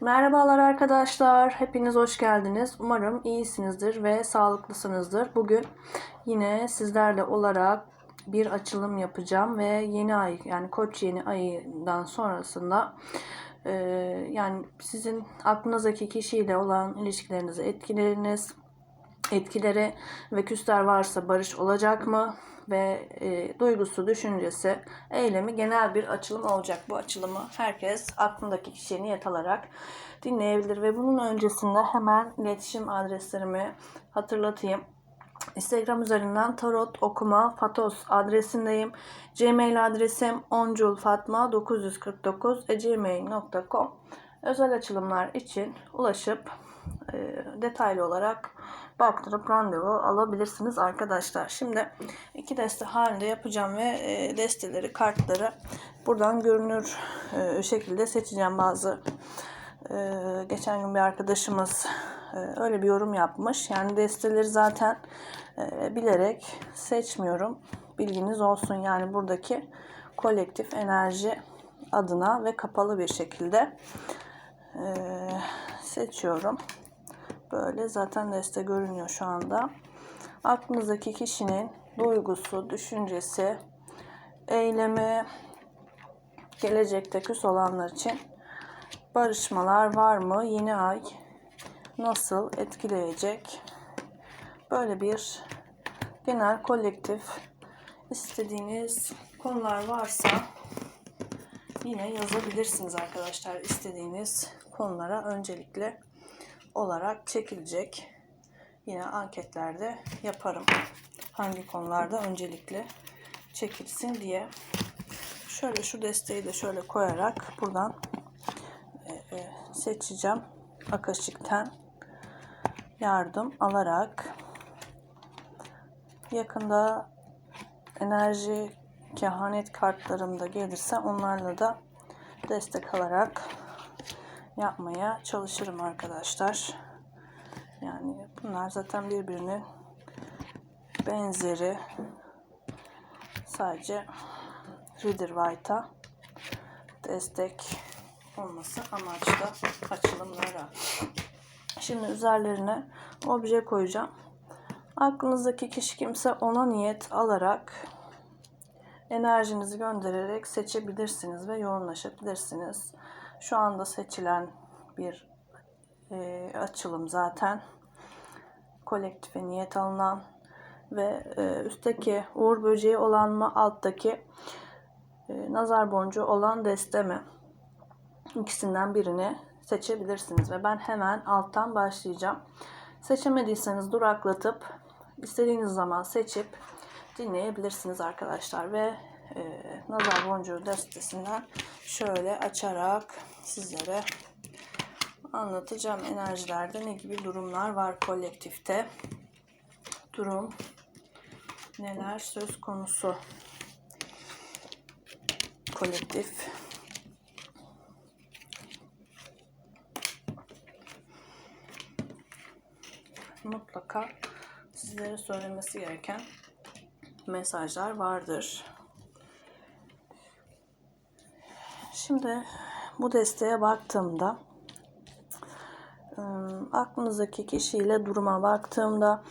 Merhabalar arkadaşlar. Hepiniz hoş geldiniz. Umarım iyisinizdir ve sağlıklısınızdır. Bugün yine sizlerle olarak bir açılım yapacağım ve yeni ay yani Koç yeni ayından sonrasında e, yani sizin aklınızdaki kişiyle olan ilişkilerinizi etkileriniz, etkileri ve küsler varsa barış olacak mı? Ve e, duygusu, düşüncesi, eylemi genel bir açılım olacak. Bu açılımı herkes aklındaki kişiye niyet alarak dinleyebilir. Ve bunun öncesinde hemen iletişim adreslerimi hatırlatayım. Instagram üzerinden tarot okuma fatos adresindeyim. Gmail adresim onculfatma949gmail.com Özel açılımlar için ulaşıp e, detaylı olarak baktırıp randevu alabilirsiniz arkadaşlar. Şimdi iki deste halinde yapacağım ve e, desteleri, kartları buradan görünür e, şekilde seçeceğim bazı. E, geçen gün bir arkadaşımız öyle bir yorum yapmış. Yani desteleri zaten bilerek seçmiyorum. Bilginiz olsun yani buradaki kolektif enerji adına ve kapalı bir şekilde e, seçiyorum. Böyle zaten deste görünüyor şu anda. Aklınızdaki kişinin duygusu, düşüncesi, eylemi, gelecekte küs olanlar için barışmalar var mı? Yeni ay nasıl etkileyecek? Böyle bir genel kolektif istediğiniz konular varsa yine yazabilirsiniz arkadaşlar. İstediğiniz konulara öncelikle olarak çekilecek. Yine anketlerde yaparım. Hangi konularda öncelikle çekilsin diye. Şöyle şu desteği de şöyle koyarak buradan e, e, seçeceğim. Akaşik'ten yardım alarak yakında enerji kehanet kartlarım da gelirse onlarla da destek alarak yapmaya çalışırım arkadaşlar. Yani bunlar zaten birbirinin benzeri. Sadece Reader White'a destek olması amaçlı açılımlara. Şimdi üzerlerine obje koyacağım. Aklınızdaki kişi kimse ona niyet alarak enerjinizi göndererek seçebilirsiniz ve yoğunlaşabilirsiniz. Şu anda seçilen bir e, açılım zaten. Kolektife niyet alınan ve e, üstteki uğur böceği olan mı alttaki e, nazar boncuğu olan deste mi? İkisinden birini seçebilirsiniz ve ben hemen alttan başlayacağım. Seçemediyseniz duraklatıp istediğiniz zaman seçip dinleyebilirsiniz arkadaşlar ve e, nazar boncuğu destesinden şöyle açarak sizlere anlatacağım enerjilerde ne gibi durumlar var kolektifte. Durum neler söz konusu kolektif mutlaka sizlere söylemesi gereken mesajlar vardır. Şimdi bu desteğe baktığımda ıı, aklınızdaki kişiyle duruma baktığımda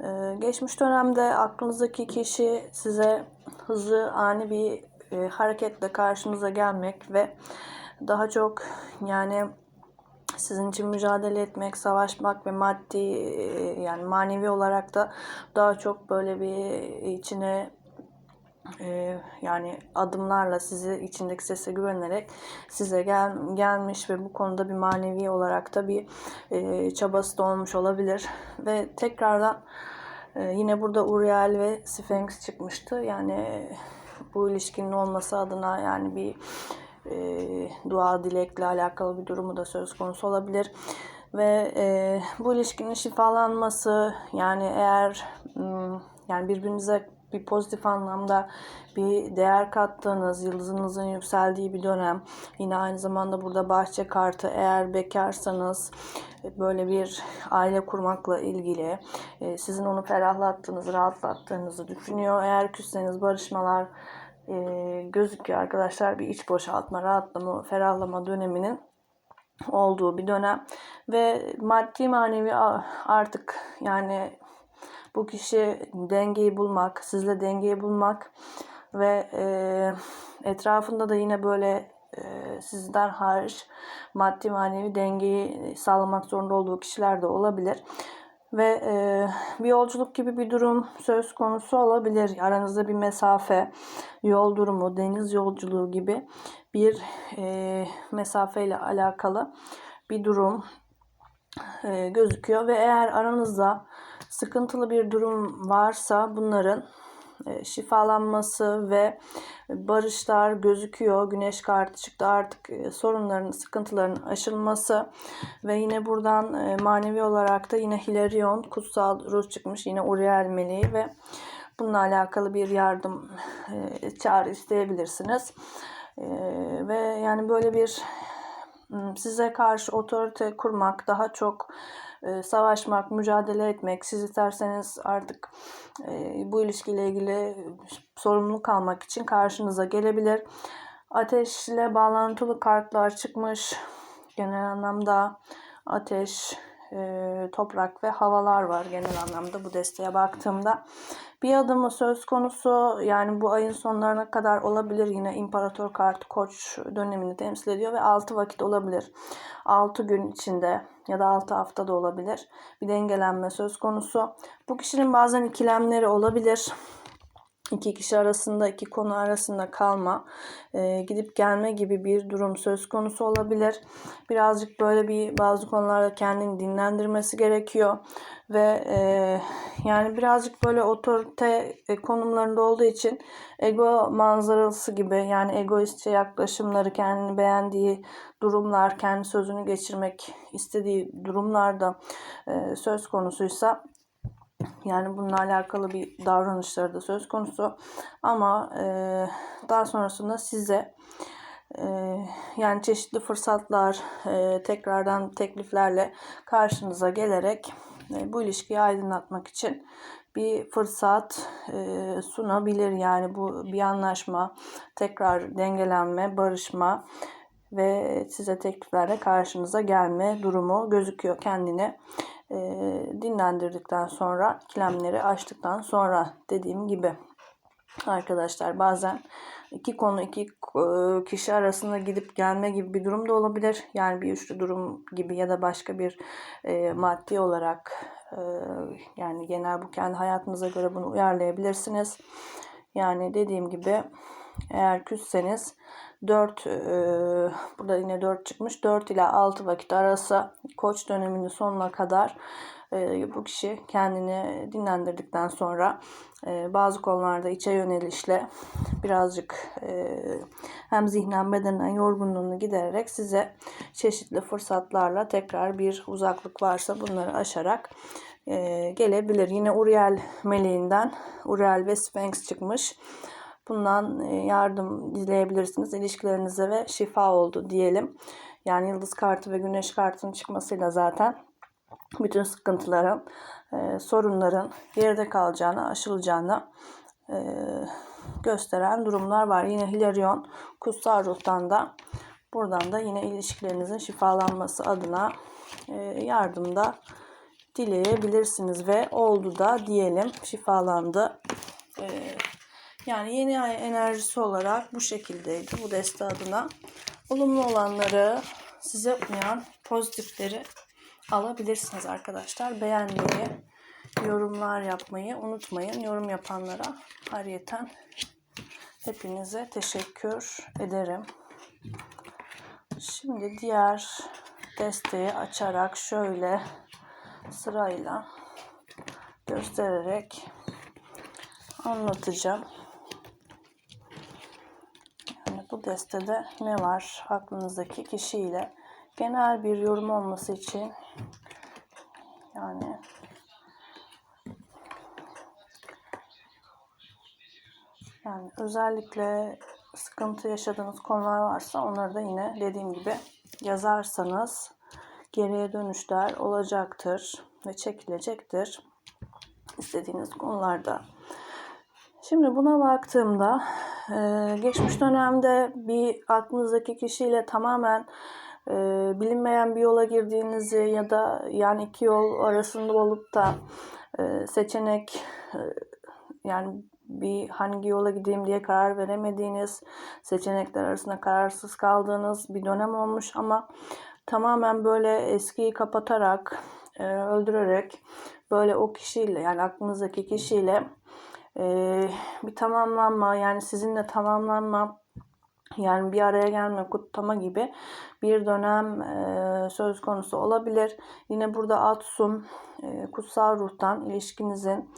ıı, geçmiş dönemde aklınızdaki kişi size hızlı ani bir ıı, hareketle karşınıza gelmek ve daha çok yani sizin için mücadele etmek, savaşmak ve maddi yani manevi olarak da daha çok böyle bir içine e, yani adımlarla sizi içindeki sese güvenerek size gel, gelmiş ve bu konuda bir manevi olarak da bir e, çabası da olmuş olabilir. Ve tekrardan e, yine burada Uriel ve Sphinx çıkmıştı. Yani bu ilişkinin olması adına yani bir e, dua dilekle alakalı bir durumu da söz konusu olabilir. Ve e, bu ilişkinin şifalanması yani eğer yani birbirinize bir pozitif anlamda bir değer kattığınız, yıldızınızın yükseldiği bir dönem. Yine aynı zamanda burada bahçe kartı eğer bekarsanız böyle bir aile kurmakla ilgili e, sizin onu ferahlattığınızı, rahatlattığınızı düşünüyor. Eğer küsseniz barışmalar e, gözüküyor arkadaşlar. Bir iç boşaltma, rahatlama, ferahlama döneminin olduğu bir dönem ve maddi manevi artık yani bu kişi dengeyi bulmak, sizle dengeyi bulmak ve e, etrafında da yine böyle e, sizden hariç maddi manevi dengeyi sağlamak zorunda olduğu kişiler de olabilir. Ve e, bir yolculuk gibi bir durum söz konusu olabilir. Aranızda bir mesafe, yol durumu, deniz yolculuğu gibi bir e, mesafeyle alakalı bir durum e, gözüküyor. Ve eğer aranızda sıkıntılı bir durum varsa bunların e, şifalanması ve barışlar gözüküyor. Güneş kartı çıktı artık e, sorunların, sıkıntıların aşılması ve yine buradan e, manevi olarak da yine Hilarion, kutsal ruh çıkmış. Yine Uriel meleği ve bununla alakalı bir yardım çağrı isteyebilirsiniz. Ve yani böyle bir size karşı otorite kurmak, daha çok e, savaşmak, mücadele etmek, siz isterseniz artık e, bu ilişkiyle ilgili sorumluluk almak için karşınıza gelebilir. Ateşle bağlantılı kartlar çıkmış. Genel anlamda ateş, e, toprak ve havalar var genel anlamda bu desteğe baktığımda. Bir adımı söz konusu yani bu ayın sonlarına kadar olabilir. Yine imparator kartı koç dönemini temsil ediyor ve 6 vakit olabilir. 6 gün içinde ya da 6 hafta da olabilir. Bir dengelenme söz konusu. Bu kişinin bazen ikilemleri olabilir iki kişi arasında, iki konu arasında kalma, e, gidip gelme gibi bir durum söz konusu olabilir. Birazcık böyle bir bazı konularda kendini dinlendirmesi gerekiyor ve e, yani birazcık böyle otorite e, konumlarında olduğu için ego manzarası gibi yani egoistçe yaklaşımları, kendini beğendiği durumlar, kendi sözünü geçirmek istediği durumlarda e, söz konusuysa yani bununla alakalı bir davranışları da söz konusu. Ama e, daha sonrasında size e, yani çeşitli fırsatlar, e, tekrardan tekliflerle karşınıza gelerek e, bu ilişkiyi aydınlatmak için bir fırsat e, sunabilir. Yani bu bir anlaşma, tekrar dengelenme, barışma ve size tekliflerle karşınıza gelme durumu gözüküyor kendini e, dinlendirdikten sonra ikilemleri açtıktan sonra dediğim gibi arkadaşlar bazen iki konu iki kişi arasında gidip gelme gibi bir durum da olabilir. Yani bir üçlü durum gibi ya da başka bir e, maddi olarak e, yani genel bu kendi hayatınıza göre bunu uyarlayabilirsiniz. Yani dediğim gibi eğer küsseniz 4 e, burada yine 4 çıkmış. 4 ile 6 vakit arası koç döneminin sonuna kadar e, bu kişi kendini dinlendirdikten sonra e, bazı konularda içe yönelişle birazcık e, hem zihnen bedenen yorgunluğunu gidererek size çeşitli fırsatlarla tekrar bir uzaklık varsa bunları aşarak e, gelebilir. Yine Uriel meleğinden Uriel ve Sphinx çıkmış. Bundan e, yardım dileyebilirsiniz. İlişkilerinize ve şifa oldu diyelim. Yani yıldız kartı ve güneş kartının çıkmasıyla zaten bütün sıkıntıların, e, sorunların geride kalacağını, aşılacağını e, gösteren durumlar var. Yine Hilarion kutsal ruhtan da buradan da yine ilişkilerinizin şifalanması adına yardımda dileyebilirsiniz ve oldu da diyelim şifalandı. Yani yeni ay enerjisi olarak bu şekildeydi bu deste adına. Olumlu olanları size uyan pozitifleri alabilirsiniz arkadaşlar. Beğenmeyi, yorumlar yapmayı unutmayın. Yorum yapanlara hariyeten hepinize teşekkür ederim. Şimdi diğer desteği açarak şöyle sırayla göstererek anlatacağım. Destede ne var aklınızdaki kişiyle genel bir yorum olması için yani yani özellikle sıkıntı yaşadığınız konular varsa onları da yine dediğim gibi yazarsanız geriye dönüşler olacaktır ve çekilecektir istediğiniz konularda. Şimdi buna baktığımda geçmiş dönemde bir aklınızdaki kişiyle tamamen bilinmeyen bir yola girdiğinizi ya da yani iki yol arasında olup da seçenek yani bir hangi yola gideyim diye karar veremediğiniz, seçenekler arasında kararsız kaldığınız bir dönem olmuş ama tamamen böyle eskiyi kapatarak, öldürerek böyle o kişiyle yani aklınızdaki kişiyle e, bir tamamlanma yani sizinle tamamlanma yani bir araya gelme, kutlama gibi bir dönem e, söz konusu olabilir. Yine burada Atsum, e, kutsal ruhtan ilişkinizin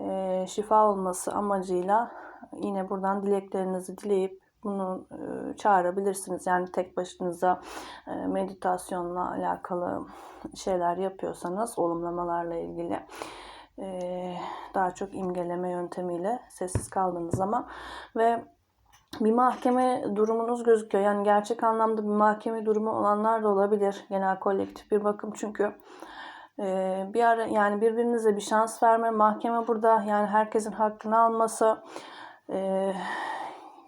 e, şifa olması amacıyla yine buradan dileklerinizi dileyip bunu çağırabilirsiniz. Yani tek başınıza meditasyonla alakalı şeyler yapıyorsanız, olumlamalarla ilgili daha çok imgeleme yöntemiyle sessiz kaldığınız zaman ve bir mahkeme durumunuz gözüküyor. Yani gerçek anlamda bir mahkeme durumu olanlar da olabilir. Genel kolektif bir bakım çünkü bir ara yani birbirinize bir şans verme mahkeme burada yani herkesin hakkını alması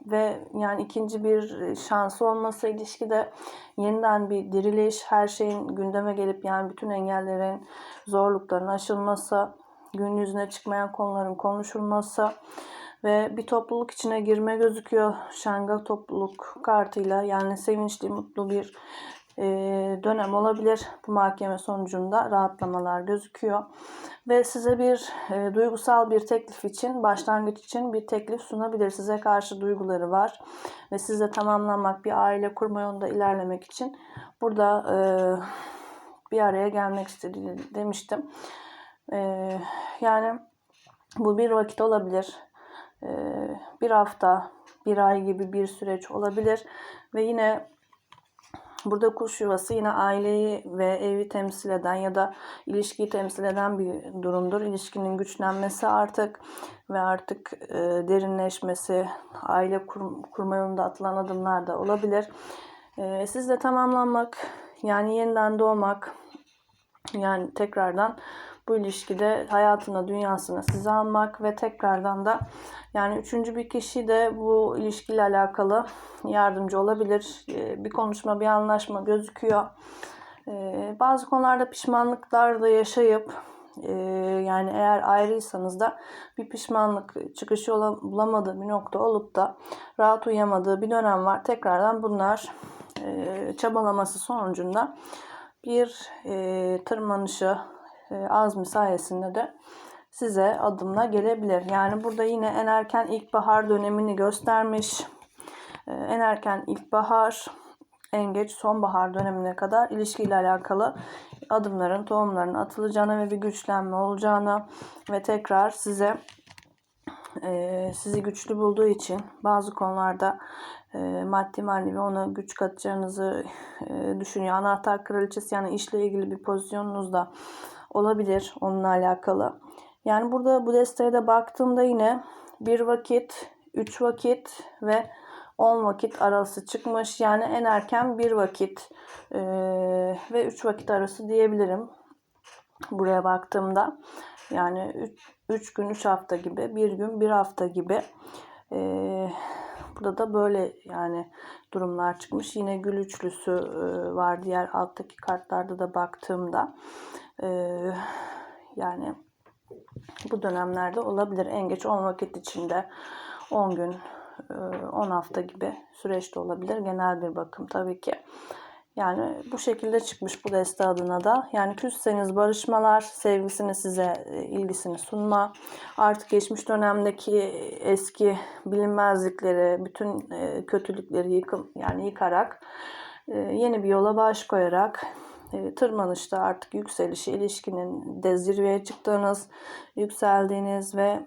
ve yani ikinci bir şansı olması ilişkide yeniden bir diriliş her şeyin gündeme gelip yani bütün engellerin zorlukların aşılması gün yüzüne çıkmayan konuların konuşulması ve bir topluluk içine girme gözüküyor. Şanga topluluk kartıyla yani sevinçli mutlu bir e, dönem olabilir. Bu mahkeme sonucunda rahatlamalar gözüküyor. Ve size bir e, duygusal bir teklif için başlangıç için bir teklif sunabilir. Size karşı duyguları var ve sizle tamamlanmak bir aile kurma yolunda ilerlemek için burada e, bir araya gelmek istediğini demiştim yani bu bir vakit olabilir bir hafta, bir ay gibi bir süreç olabilir. Ve yine burada kuş yuvası yine aileyi ve evi temsil eden ya da ilişkiyi temsil eden bir durumdur. İlişkinin güçlenmesi artık ve artık derinleşmesi, aile kur, kurma yolunda atılan adımlar da olabilir. E, tamamlanmak, yani yeniden doğmak, yani tekrardan bu ilişkide hayatına, dünyasına sizi almak ve tekrardan da yani üçüncü bir kişi de bu ilişkiyle alakalı yardımcı olabilir. Ee, bir konuşma, bir anlaşma gözüküyor. Ee, bazı konularda pişmanlıklar da yaşayıp e, yani eğer ayrıysanız da bir pişmanlık çıkışı bulamadığı bir nokta olup da rahat uyamadığı bir dönem var. Tekrardan bunlar e, çabalaması sonucunda bir e, tırmanışı azmi sayesinde de size adımla gelebilir. Yani burada yine en erken ilkbahar dönemini göstermiş. Ee, en erken ilkbahar, en geç sonbahar dönemine kadar ilişkiyle alakalı adımların, tohumların atılacağını ve bir güçlenme olacağını ve tekrar size e, sizi güçlü bulduğu için bazı konularda e, maddi manevi ona güç katacağınızı e, düşünüyor. Anahtar kraliçesi yani işle ilgili bir pozisyonunuz da olabilir onunla alakalı. Yani burada bu desteğe de baktığımda yine bir vakit, üç vakit ve 10 vakit arası çıkmış. Yani en erken bir vakit e, ve 3 vakit arası diyebilirim. Buraya baktığımda. Yani 3 gün 3 hafta gibi, bir gün bir hafta gibi. E, burada da böyle yani durumlar çıkmış. Yine gül üçlüsü e, var diğer alttaki kartlarda da baktığımda. E, yani bu dönemlerde olabilir. En geç 10 vakit içinde 10 gün 10 e, hafta gibi süreçte olabilir. Genel bir bakım tabii ki. Yani bu şekilde çıkmış bu deste adına da. Yani küsseniz barışmalar, sevgisini size, e, ilgisini sunma. Artık geçmiş dönemdeki eski bilinmezlikleri, bütün e, kötülükleri yıkım yani yıkarak yeni bir yola baş koyarak e, tırmanışta artık yükselişi ilişkinin de zirveye çıktığınız, yükseldiğiniz ve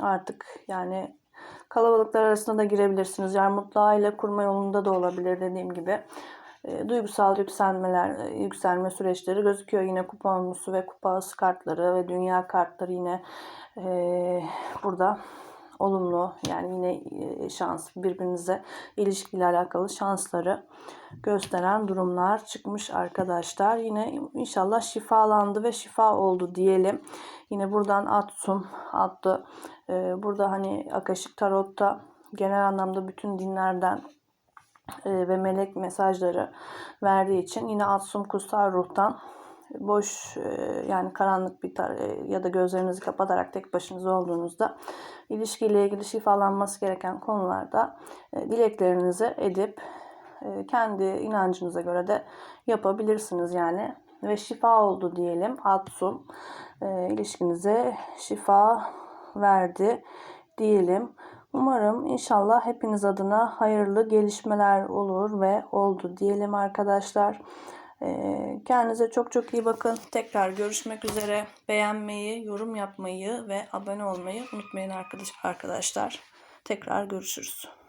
artık yani kalabalıklar arasında da girebilirsiniz. Yani mutlu aile kurma yolunda da olabilir dediğim gibi. E, duygusal yükselmeler, e, yükselme süreçleri gözüküyor. Yine kupa ve kupa kartları ve dünya kartları yine e, burada olumlu yani yine e, şans birbirinize ilişkiyle alakalı şansları gösteren durumlar çıkmış arkadaşlar. Yine inşallah şifalandı ve şifa oldu diyelim. Yine buradan Atsum adlı e, burada hani Akaşik Tarot'ta genel anlamda bütün dinlerden ve melek mesajları verdiği için yine Atsum Kutsal Ruh'tan boş e, yani karanlık bir tar- e, ya da gözlerinizi kapatarak tek başınıza olduğunuzda ilişkiyle ilgili şifalanması gereken konularda e, dileklerinizi edip e, kendi inancınıza göre de yapabilirsiniz yani ve şifa oldu diyelim Atsum e, ilişkinize şifa verdi diyelim. Umarım inşallah hepiniz adına hayırlı gelişmeler olur ve oldu diyelim arkadaşlar. Ee, Kendinize çok çok iyi bakın. Tekrar görüşmek üzere. Beğenmeyi, yorum yapmayı ve abone olmayı unutmayın arkadaş- arkadaşlar. Tekrar görüşürüz.